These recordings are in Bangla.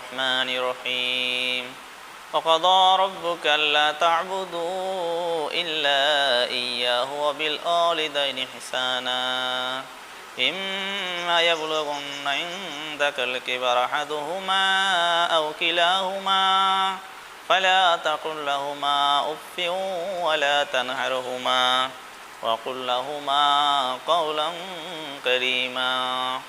الرحمن الرحيم. وقضى ربك ألا تعبدوا إلا إياه وبالوالدين إحسانا. إما يبلغن عندك الكبر أحدهما أو كلاهما فلا تقل لهما أف ولا تنهرهما وقل لهما قولا كريما.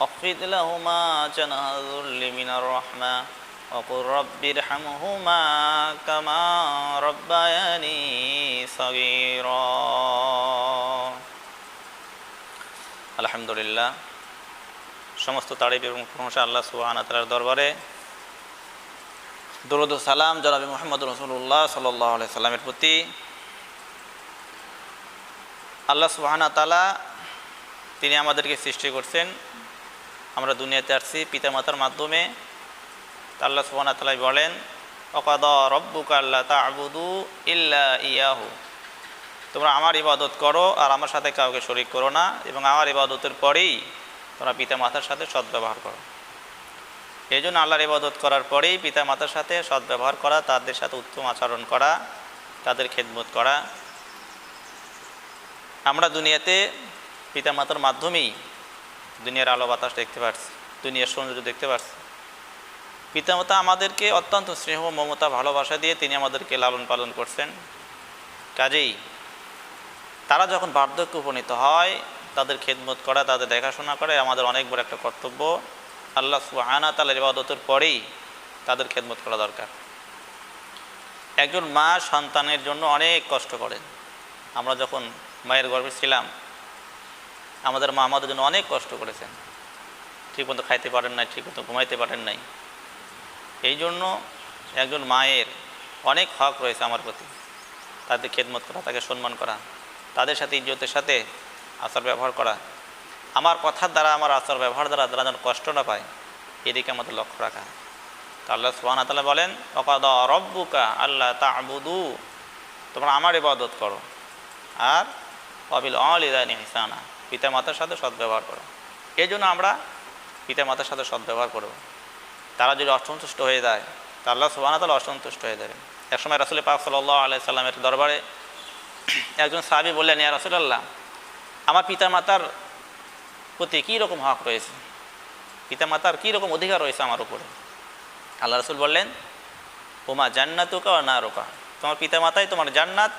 واخفض لهما جناح الذل من الرحمة وقل رب ارحمهما كما ربياني صغيرا আলহামদুলিল্লাহ সমস্ত তারিফ এবং প্রশংসা আল্লাহ সুবহানাহু ওয়া তাআলার দরবারে দরুদ ও সালাম জনাবি মোহাম্মদ রসুল্লাহ সাল্লাহ আলাইহি সাল্লামের প্রতি আল্লাহ সুবহানাহু ওয়া তাআলা তিনি আমাদেরকে সৃষ্টি করছেন আমরা দুনিয়াতে আসছি পিতামাতার মাধ্যমে। আল্লাহ ওয়া তাআলা বলেন অকাদ রব্বুকা আল্লাহ তা'বুদু ইল্লা ইয়াহু। তোমরা আমার ইবাদত করো আর আমার সাথে কাউকে শরিক করো না এবং আমার ইবাদতের পরেই তোমরা পিতা মাতার সাথে সদ্ব্যবহার করো। এই জন্য আল্লাহর ইবাদত করার পরেই পিতা মাতার সাথে সদ্ব্যবহার করা, তাদের সাথে উত্তম আচরণ করা, তাদের খেদমত করা। আমরা দুনিয়াতে পিতা মাতার মাধ্যমেই দুনিয়ার আলো বাতাস দেখতে পারছি, দুনিয়ার সৌন্দর্য দেখতে পাচ্ছি পিতামাতা আমাদেরকে অত্যন্ত স্নেহ, মমতা, ভালোবাসা দিয়ে তিনি আমাদেরকে লালন পালন করছেন। কাজেই তারা যখন বার্ধক্য উপনীত হয়, তাদের খেদমত করা, তাদের দেখাশোনা করে আমাদের অনেক বড় একটা কর্তব্য। আল্লাহ সুহানা তালের ইবাদতের পরেই তাদের খেদমত করা দরকার। একজন মা সন্তানের জন্য অনেক কষ্ট করেন। আমরা যখন মায়ের গর্ভে ছিলাম আমাদের মা আমাদের জন্য অনেক কষ্ট করেছেন। ঠিকমতো খাইতে পারেন নাই, ঠিকমতো ঘুমাইতে পারেন নাই। এই জন্য একজন মায়ের অনেক হক রয়েছে আমার প্রতি। তাদের খেদমত করা, তাকে সম্মান করা, তাদের সাথে ইজ্জতের সাথে আচার ব্যবহার করা। আমার কথার দ্বারা, আমার আচার ব্যবহার দ্বারা তারা যেন কষ্ট না পায়, এদিকে আমাদের লক্ষ্য রাখা। তা আল্লাহ সুবাহ তালা বলেন অকাদ রব্বুকা আল্লাহ তাবুদু তোমরা আমার ইবাদত করো। আর অবিল অলিদানি হিসানা পিতা মাতার সাথে সদ্ব্যবহার করো। এই জন্য আমরা পিতা মাতার সাথে সদ্ব্যবহার করব। তারা যদি অসন্তুষ্ট হয়ে যায়, তা আল্লাহ সুবাহ তালা অসন্তুষ্ট হয়ে যাবেন একসময় রাসুল পাক সাল্লাহ আলাই সাল্লামের দরবারে একজন সাহাবি বললেন, ইয়া রসুলাল্লাহ, আমার পিতা মাতার প্রতি কী রকম হক রয়েছে? পিতা মাতার কী রকম অধিকার রয়েছে আমার উপরে? আল্লাহ রসুল বললেন ওমা জান্নাতুকা না রোকা তোমার পিতা মাতাই তোমার জান্নাত,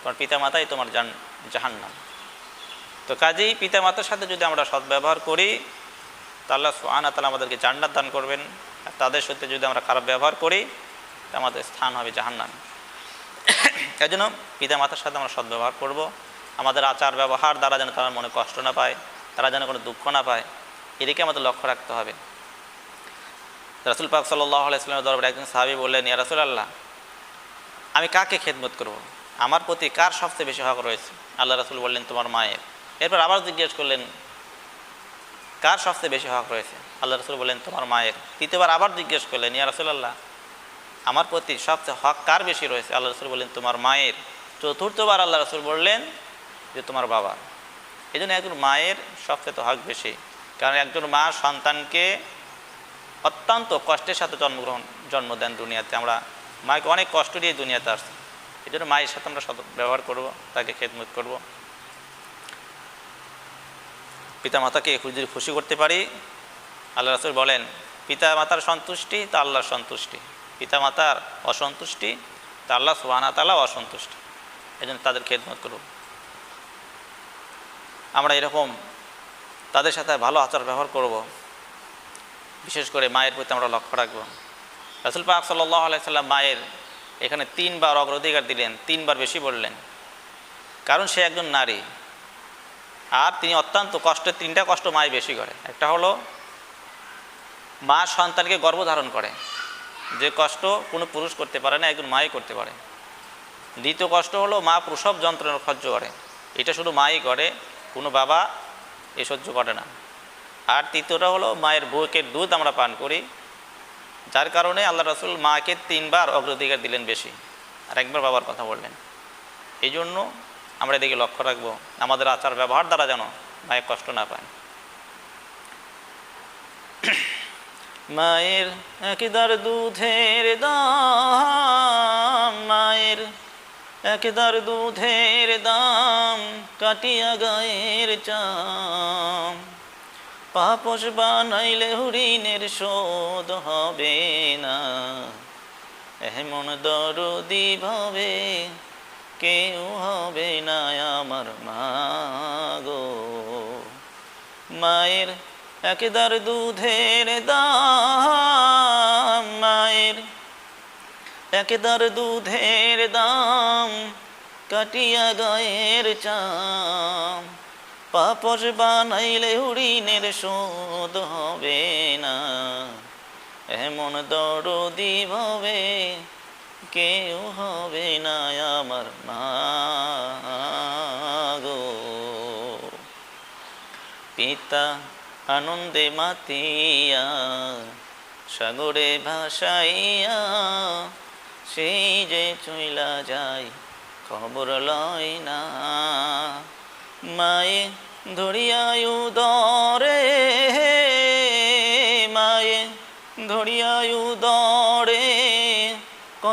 তোমার পিতা মাতাই তোমার জান, জাহান্নাম। তো কাজেই পিতামাতার সাথে যদি আমরা সদ্ব্যবহার করি, তা আল্লাহ সোহানা তালা আমাদেরকে জান্নাত দান করবেন। আর তাদের সাথে যদি আমরা খারাপ ব্যবহার করি, তা আমাদের স্থান হবে জাহান্নাম। এই জন্য পিতা মাতার সাথে আমরা সদ্ব্যবহার করব। আমাদের আচার ব্যবহার দ্বারা যেন তারা মনে কষ্ট না পায়, তারা যেন কোনো দুঃখ না পায়, এদিকে আমাদের লক্ষ্য রাখতে হবে। রাসুল পাক সাল্লাহ দরবারে একজন সাহাবি বললেন, ইয়া রাসুল আল্লাহ আমি কাকে খেদমত করব। আমার প্রতি কার সবচেয়ে বেশি হক রয়েছে? আল্লাহ রাসুল বললেন, তোমার মায়ের। এরপর আবার জিজ্ঞেস করলেন, কার সবচেয়ে বেশি হক রয়েছে? আল্লাহ রসুল বললেন, তোমার মায়ের। তৃতীয়বার আবার জিজ্ঞেস করলেন, ইয়া রাসুল আল্লাহ আমার প্রতি সবচেয়ে হক কার বেশি রয়েছে? আল্লাহ রসুল বললেন, তোমার মায়ের। চতুর্থবার আল্লাহ রসুল বললেন যে, তোমার বাবা। এই জন্য একজন মায়ের সবচেয়ে তো হক বেশি। কারণ একজন মা সন্তানকে অত্যন্ত কষ্টের সাথে জন্মগ্রহণ, জন্ম দেন দুনিয়াতে। আমরা মাকে অনেক কষ্ট দিয়ে দুনিয়াতে আসছি। এই জন্য মায়ের সাথে আমরা ব্যবহার করব, তাকে খেদমত করব। পিতা মাতাকে যদি খুশি করতে পারি? আল্লাহ রসুল বলেন পিতা মাতার সন্তুষ্টি তা আল্লাহর সন্তুষ্টি। পিতামাতার অসন্তুষ্টি তা আল্লাহ সুবাহানা তালা অসন্তুষ্টি। এই জন্য তাদের খেদমত করব আমরা এরকম তাদের সাথে ভালো আচার ব্যবহার করব। বিশেষ করে মায়ের প্রতি আমরা লক্ষ্য রাখব। রাসুল পাক সাল্লাহ মায়ের এখানে তিনবার অগ্রাধিকার দিলেন, তিনবার বেশি বললেন। কারণ সে একজন নারী। আর তিনি অত্যন্ত কষ্টের তিনটা কষ্ট মায় বেশি করে। একটা হলো, মা সন্তানকে গর্ভধারণ করে। যে কষ্ট কোনো পুরুষ করতে পারে না, একজন মাই করতে পারে। দ্বিতীয় কষ্ট হলো, মা প্রসব যন্ত্রণা সহ্য করে। এটা শুধু মাই করে, কোনো বাবা এ সহ্য করে না। আর তৃতীয়টা হলো, মায়ের বুকের দুধ আমরা পান করি। যার কারণে আল্লাহ রসুল মাকে তিনবার অগ্রাধিকার দিলেন বেশি। আর একবার বাবার কথা বললেন। এই জন্য আমরা এদিকে লক্ষ্য রাখব, আমাদের আচার ব্যবহার দ্বারা যেন মায়ের কষ্ট না পায়। মায়ের একদার দুধের দাম, মায়ের একদার দুধের দাম, কাটিয়া গায়ের চাম। পাপস বানাইলে হরিণের শোধ হবে না, এমন দরদি ভাবে কেউ হবে না আমার মা গো। মায়ের একদার দুধের দাম, মায়ের একদার দুধের দাম, কাটিয়া গায়ের চাম। পাপস বানাইলে হরিণের শোধ হবে না, এমন দরদি ভাবে কেউ হবে না আমার মা গো। পিতা আনন্দে মাতিয়া, সাগরে ভাসাইয়া, সেই যে চইলা যায়, খবর লয় না। মায়ে ধরিয়ায় দরে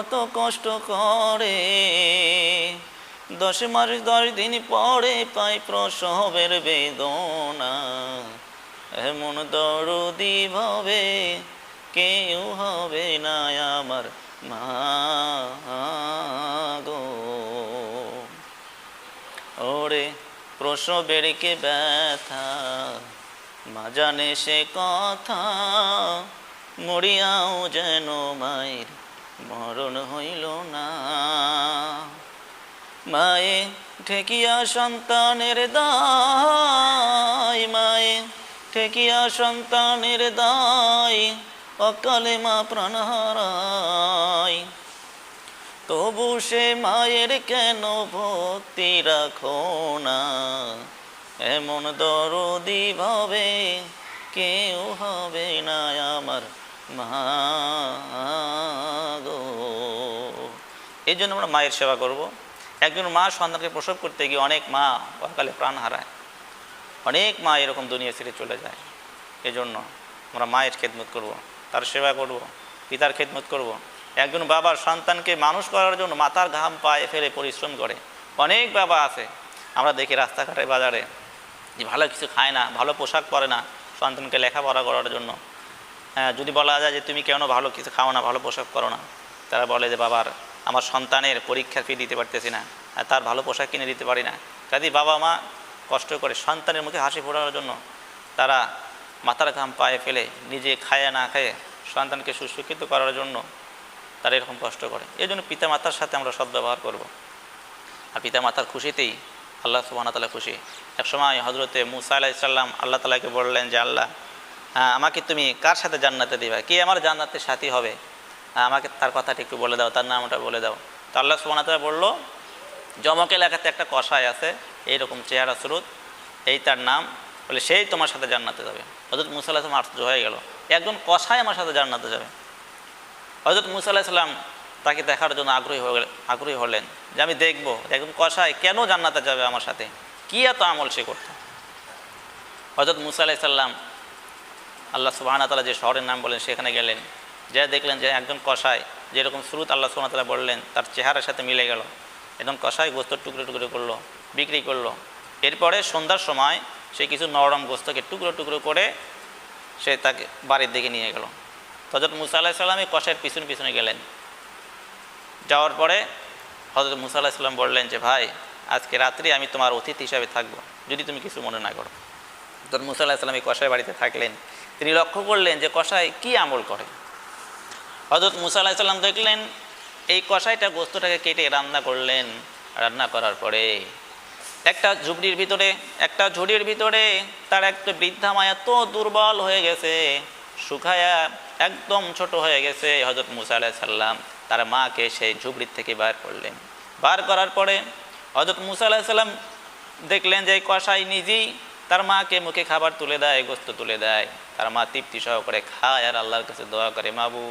কত কষ্ট করে। দশ মাস দশ দিন পরে পাই প্রসবের বেদনা। এমন দরদি ভাবে কেউ হবে না আমার মা গো। ওরে প্রসবের কে ব্যথা, মা জানে সে কথা, মরিয়াও যেন মায়ের মরণ হইল না। মায়ে ঠেকিয়া সন্তানের দায়, মায়ে ঠেকিয়া সন্তানের দায়, অকালে মা প্রাণ হারায়। তবু সে মায়ের কেন ভক্তি রাখো না? এমন দরদি ভাবে কেউ হবে না আমার। মা গো এই জন্য আমরা মায়ের সেবা করব। একজন মা সন্তানকে প্রসব করতে গিয়ে অনেক মা অকালে প্রাণ হারায়। অনেক মা এরকম দুনিয়া ছেড়ে চলে যায়। এজন্য আমরা মায়ের খেদমত করব, তার সেবা করব, পিতার খেদমত করব। একজন বাবার সন্তানকে মানুষ করার জন্য মাথার ঘাম পায়ে ফেলে পরিশ্রম করে। অনেক বাবা আছে। আমরা দেখি রাস্তাঘাটে, বাজারে, যে ভালো কিছু খায় না, ভালো পোশাক পরে না সন্তানকে লেখাপড়া করার জন্য। যদি বলা যায় যে তুমি কেন ভালো কিছু খাও না, ভালো পোশাক করো না? তারা বলে যে, বাবার, আমার সন্তানের পরীক্ষা ফি দিতে পারতেছি না, আর তার ভালো পোশাক কিনে দিতে পারি না। কাজে বাবা মা কষ্ট করে সন্তানের মুখে হাসি ফোটানোর জন্য তারা মাথার ঘাম পায়ে ফেলে নিজে খায় না খায় সন্তানকে সুশিক্ষিত করার জন্য তারা এরকম কষ্ট করে। এই জন্য পিতা মাতার সাথে আমরা সদ্ব্যবহার করব। আর পিতা মাতার খুশিতেই আল্লাহ সুবাহ তালা খুশি। একসময় হজরতে মুসা আলাহ ইসাল্লাম আল্লাহ তালাকে বললেন যে, আল্লাহ হ্যাঁ আমাকে তুমি কার সাথে জান্নাতে দিবা? কে আমার জান্নাতের সাথী হবে? হ্যাঁ, আমাকে তার কথাটা একটু বলে দাও তার নামটা বলে দাও। তো আল্লাহ সুবাহ বলল জমক এলাকাতে একটা কষায় আছে এইরকম চেহারা স্রোত এই তার নাম বলে সেই তোমার সাথে জান্নাতে যাবে। হজরত মুসা আলাহ আশ্চর্য হয়ে গেল। একজন কষায় আমার সাথে জান্নাতে যাবে? হজরত মুসা আলাহ সাল্লাম তাকে দেখার জন্য আগ্রহী হয়ে আগ্রহী হলেন যে আমি দেখব একজন কষায় কেন জান্নাতে যাবে আমার সাথে? কী এত আমল সে করত? হজরত মুসা আলাহ সাল্লাম আল্লাহ সুবাহানা তালা যে শহরের নাম বলেন সেখানে গেলেন। যা দেখলেন যে একজন কষায় যেরকম স্রোত আল্লাহ সুবাহ তালা বললেন, তার চেহারার সাথে মিলে গেল। একজন কষায় গোস্ত টুকরো টুকরো করল, বিক্রি করল। এরপরে সন্ধ্যার সময় সে কিছু নরম গোস্তকে টুকরো টুকরো করে সে তাকে বাড়ির দিকে নিয়ে গেল। হজরত মুসা আলাহ সাল্লাম এই কষায়ের পিছনে পিছনে গেলেন। যাওয়ার পরে হজরত মুসা আলাহ সাল্লাম বললেন যে, ভাই, আজকে রাত্রি আমি তোমার অতিথি হিসাবে থাকব, যদি তুমি কিছু মনে না করো। হজরত মুসা আলাহ সাল্লাম এই কষায় বাড়িতে থাকলেন। তিনি লক্ষ্য করলেন যে কষায় কি আমল করে। হজরত মুসা আলাহ সাল্লাম দেখলেন এই কষাইটা গোস্তটাকে কেটে রান্না করলেন, রান্না করার পরে একটা ঝুপড়ির ভিতরে, একটা ঝুড়ির ভিতরে তার একটা বৃদ্ধা মায়া তো দুর্বল হয়ে গেছে শুকায়া একদম ছোট হয়ে গেছে হজরত মুসা আলাহ সাল্লাম তার মাকে সেই ঝুপড়ির থেকে বার করলেন। বার করার পরে হজরত মুসা আলাহ সাল্লাম দেখলেন যে কষাই নিজেই তার মাকে মুখে খাবার তুলে দেয়, গোস্ত তুলে দেয়। তার মা তৃপ্তি সহকারে খায় আর আল্লাহর কাছে দোয়া করে, মাবু,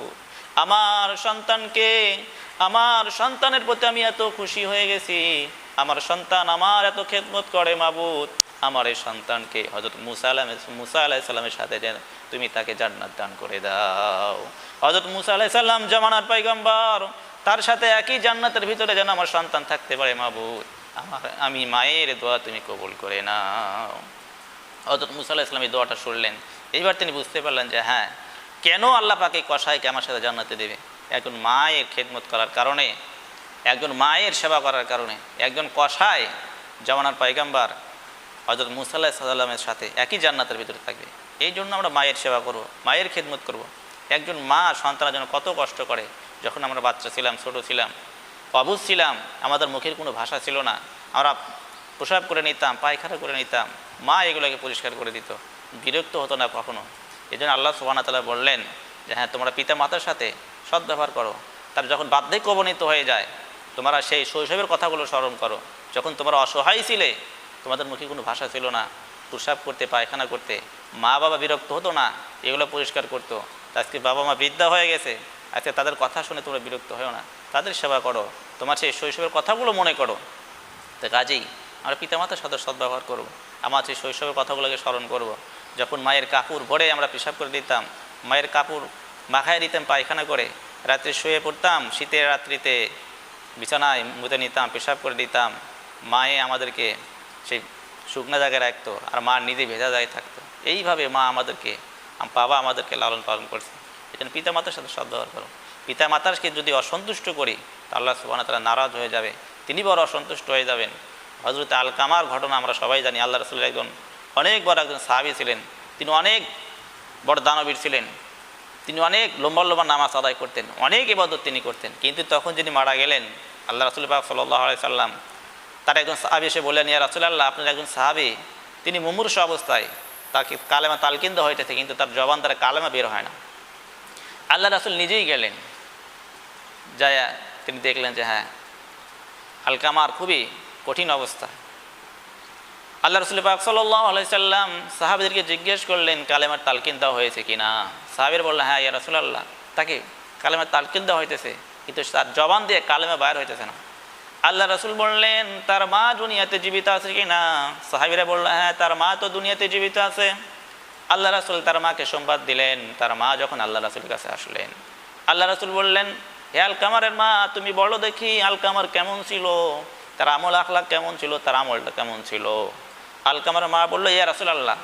আমার সন্তানকে, আমার সন্তানের প্রতি আমি এত খুশি হয়ে গেছি। আমার সন্তান আমার এত খেদমত করে মাবুদ আমার এই সন্তানকে হজরত মুসা আলাম মুসা আলাহ সাল্লামের সাথে যেন তুমি তাকে জান্নাত দান করে দাও। হজরত মুসা আলাইহিস সালাম, জামানার পাইগম্বর তার সাথে একই জান্নাতের ভিতরে যেন আমার সন্তান থাকতে পারে মাবুদ আমার, আমি মায়ের দোয়া তুমি কবুল করে নাও। হজরত মুসা আলাহ ইসলাম এই দোয়াটা শুনলেন। এইবার তিনি বুঝতে পারলেন যে হ্যাঁ কেন আল্লাহ পাকে কষাইকে আমার সাথে জান্নাতে দেবে? একজন মায়ের খেদমত করার কারণে, একজন মায়ের সেবা করার কারণে, একজন কষাই জমানার পাইগাম্বার হজরত মুসা আল্লাহ সাল্লামের সাথে একই জান্নাতের ভিতরে থাকবে। এই জন্য আমরা মায়ের সেবা করব, মায়ের খেদমত করব। একজন মা সন্তানের জন্য কত কষ্ট করে, যখন আমরা বাচ্চা ছিলাম, ছোট ছিলাম, অবুজ ছিলাম, আমাদের মুখের কোনো ভাষা ছিল না। আমরা প্রসাব করে নিতাম, পায়খানা করে নিতাম মা এগুলোকে পরিষ্কার করে দিত। বিরক্ত হতো না কখনো। এই জন্য আল্লাহ সুবানা তালা বললেন যে হ্যাঁ তোমরা পিতা মাতার সাথে সদ্ব্যবহার করো। তার যখন বার্ধক্য অবনীত হয়ে যায়, তোমরা সেই শৈশবের কথাগুলো স্মরণ করো। যখন তোমরা অসহায় ছিলে, তোমাদের মুখে কোনো ভাষা ছিল না। প্রসাব করতে, পায়খানা করতে। মা বাবা বিরক্ত হতো না, এগুলো পরিষ্কার করতো। আজকে বাবা মা বৃদ্ধা হয়ে গেছে, আজকে তাদের কথা শুনে তোমরা বিরক্ত হয়েও না। তাদের সেবা করো। তোমার সেই শৈশবের কথাগুলো মনে করো। তো কাজেই আমরা পিতামাতার সাথে সদ্ব্যবহার করব। আমার সেই শৈশবের কথাগুলোকে স্মরণ করব। যখন মায়ের কাপড় ভরে আমরা পেশাব করে দিতাম, মায়ের কাপড় মাখায় দিতাম পায়খানা করে, রাত্রে শুয়ে পড়তাম, শীতের রাত্রিতে বিছানায় মুতে নিতাম, পেশাব করে দিতাম, মায়ে আমাদেরকে সেই শুকনো জায়গায় রাখতো আর মা নিজে ভেজা জায়গায় থাকতো। এইভাবে মা আমাদেরকে আম- বাবা আমাদেরকে লালন পালন করছে। এজন্য পিতা মাতার সাথে সদ্ব্যবহার করো। পিতা মাতারকে যদি অসন্তুষ্ট করি, তা আল্লাহ সুবাহ তারা নারাজ হয়ে যাবে। তিনি বড় অসন্তুষ্ট হয়ে যাবেন। হজরত আল কামার ঘটনা আমরা সবাই জানি, আল্লাহ রসুলের একজন অনেক বড় একজন সাহাবি ছিলেন। তিনি অনেক বড় দানবীর ছিলেন। তিনি অনেক লম্বা লম্বা নামাজ আদায় করতেন, অনেক ইবাদত তিনি করতেন। কিন্তু তখন যিনি মারা গেলেন, আল্লাহ রসুল পাক সাল্লাহ সাল্লাম, তার একজন সাহাবি এসে বললেন, ইয়া রাসুলাল্লাহ, আপনার একজন সাহাবি, তিনি মুমূর্ষ অবস্থায়, তাকে কালেমা তালকিন্দ হইতেছে, কিন্তু তার জবান তারা কালেমা বের হয় না। আল্লাহ রাসুল নিজেই গেলেন। যায় তিনি দেখলেন যে হ্যাঁ আলকামার খুবই কঠিন অবস্থা। আল্লাহ রসুল পাক আলাইসাল্লাম সাহাবিদেরকে জিজ্ঞেস করলেন, কালেমার তালকিন দেওয়া হয়েছে কি না সাহাবির বললেন হ্যাঁ ইয়া রসুল্লাহ তাকে, কালেমার তালকিন দেওয়া হইতেছে, কিন্তু তার জবান দিয়ে কালেমা বাইর হইতেছে না। আল্লাহ রসুল বললেন, তার মা দুনিয়াতে জীবিত আছে কি না সাহাবিরা বলল হ্যাঁ তার মা তো দুনিয়াতে জীবিত আছে। আল্লাহ রাসুল তার মাকে সংবাদ দিলেন, তার মা যখন আল্লাহ রাসুলের কাছে আসলেন, আল্লাহ রাসুল বললেন, হে আলকামারের মা, তুমি বলো দেখি আলকামার কেমন ছিল? তার আমল আখলাক কেমন ছিল? তার আমলটা কেমন ছিল? আলকামার মা বলল, ইয়া রাসুল আল্লাহ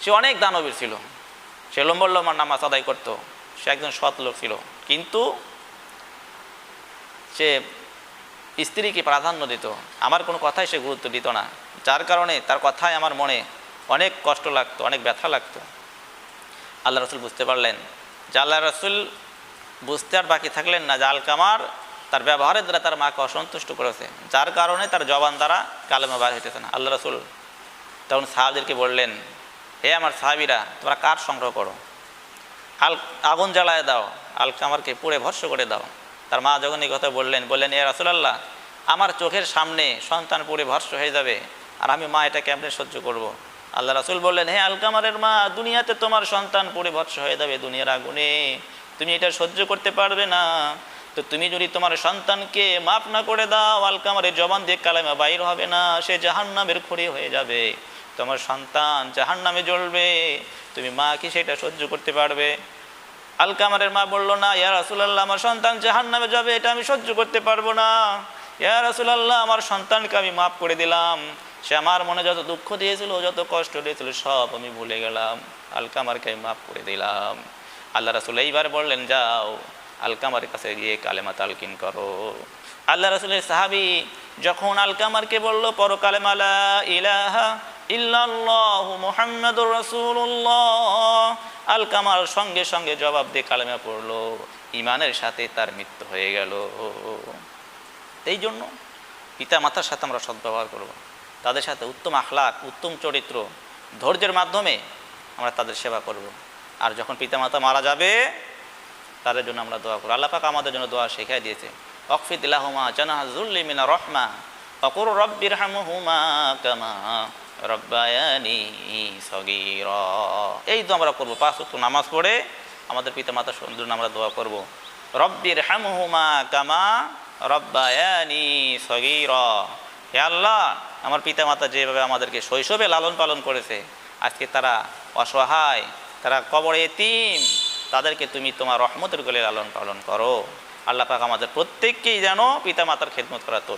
সে অনেক দানবীর ছিল। সে লম্বর লম্বার নামাজ আদায় করতো। সে একজন সৎ লোক ছিল। কিন্তু সে স্ত্রীকে প্রাধান্য দিত। আমার কোনো কথাই সে গুরুত্ব দিত না। যার কারণে তার কথায় আমার মনে অনেক কষ্ট লাগতো, অনেক ব্যথা লাগতো। আল্লাহ রসুল বুঝতে পারলেন যে আল্লাহ রসুল বুঝতে আর বাকি থাকলেন না যে আলকামার তার ব্যবহারের দ্বারা তার মাকে অসন্তুষ্ট করেছে, যার কারণে তার জবান দ্বারা কালেমা বার হইতেছে না। আল্লাহ রসুল তখন সাহাবিদেরকে বললেন, হে আমার সাহাবিরা, তোমরা কার সংগ্রহ করো? আল, আগুন জ্বালায় দাও আলকামারকে পুড়ে ভস্য করে দাও। তার মা যখন এই কথা বললেন বললেন এ রাসুলাল্লাহ, আমার চোখের সামনে সন্তান পুড়ে ভস্য হয়ে যাবে, আর আমি মা এটা কেমনে সহ্য করব। আল্লাহ রাসুল বললেন, হে আলকামারের মা, দুনিয়াতে তোমার সন্তান পুড়ে ভস্য হয়ে যাবে, দুনিয়ার আগুনে। তুমি এটা সহ্য করতে পারবে না। তো তুমি যদি তোমার সন্তানকে মাফ না করে দাও, আলকামারের জবান দিয়ে কালামা বাইর হবে না, সে জাহান্নামের খড়ি হয়ে যাবে। তোমার সন্তান জাহান্নামে জ্বলবে, তুমি মা কি সেটা সহ্য করতে পারবে। আলকামারের মা বলল, না, ইয়া রাসুলাল্লাহ, আমার সন্তান জাহান নামে যাবে, এটা আমি সহ্য করতে পারব না। ইয়া রাসুলাল্লাহ, আমার সন্তানকে আমি মাফ করে দিলাম। সে আমার মনে যত দুঃখ দিয়েছিল, যত কষ্ট দিয়েছিল, সব আমি ভুলে গেলাম। আলকামারকে আমি মাফ করে দিলাম। আল্লাহ রাসুল এইবার বললেন, যাও। আলকামার কাছে গিয়ে কালেমা তালকিন করো আল্লাহ রাসুলের সাহাবি যখন আলকামারকে বলল পর কালেমালা ইলাহা ইল্লাল্লাহ মুহাম্মাদুর রাসূলুল্লাহ, আলকামার সঙ্গে সঙ্গে জবাব দিয়ে কালেমা পড়ল ইমানের সাথে তার মৃত্যু হয়ে গেল এই জন্য পিতা মাতার সাথে আমরা সদ্ব্যবহার করব। তাদের সাথে উত্তম আখলাক, উত্তম চরিত্র, ধৈর্যের মাধ্যমে আমরা তাদের সেবা করব। আর যখন পিতামাতা মারা যাবে তাদের জন্য আমরা দোয়া করব আল্লাহ পাক আমাদের জন্য দোয়া শেখাই দিয়েছে। অকফিদুল্লাহমা জানাহুল্লিমিনা রহমা অকুর রব্বির হামহুমা কামা রব্বায়ানি সগীর। এই তো আমরা করব, পাঁচ ওয়াক্ত নামাজ পড়ে আমাদের পিতা মাতার জন্য আমরা দোয়া করব। রব্বির হামহুমা কামা রব্বায়ানি সগীর। হে আল্লাহ, আমার পিতা মাতা যেভাবে আমাদেরকে শৈশবে লালন পালন করেছে, আজকে তারা অসহায়, তারা কবরে এতিম তাদেরকে তুমি তোমার রহমতের গলে লালন পালন করো। আল্লাহ পাক আমাদের প্রত্যেককেই যেন পিতা মাতার খেদমত করা তো